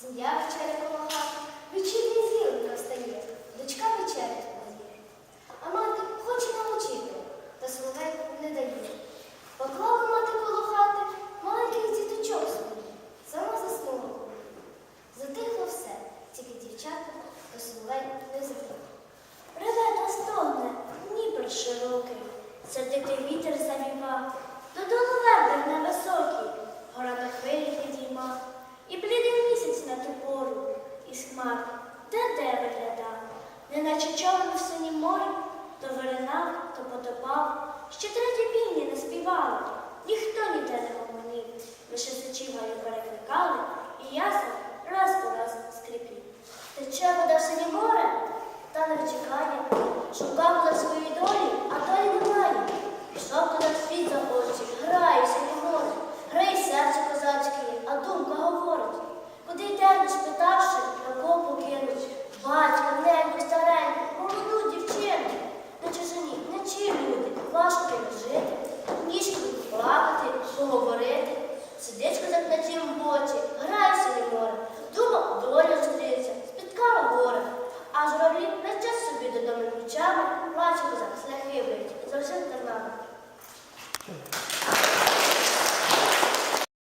Сім'я вечеря хати, вечірня зіленька встає, дочка вечерять подає. А мати хоче навчити, та соловейку не дає. Поклала мати коло хати маленьких діточок своїх, сама заснула. Затихло все, тільки дівчата до соловейку не затихло. Реве та стогне, Дніпр широкий, сердитий вітер завіва, то потопав, ще треті півні не співали, ніхто ніде не гомонів, лише сичі гаю перекликали, і ясен раз по раз скрипів. Тече вода в синє море, та не втікає, шукав на своїй долі, а долі немає. Пішов туди світ захоче, грає синє море, грає серце козацьке, а думка говорить. Куди йдеш, питавши, на кого покинуть? Батька, ключами, плаче козак, шляхи вить, за тернами.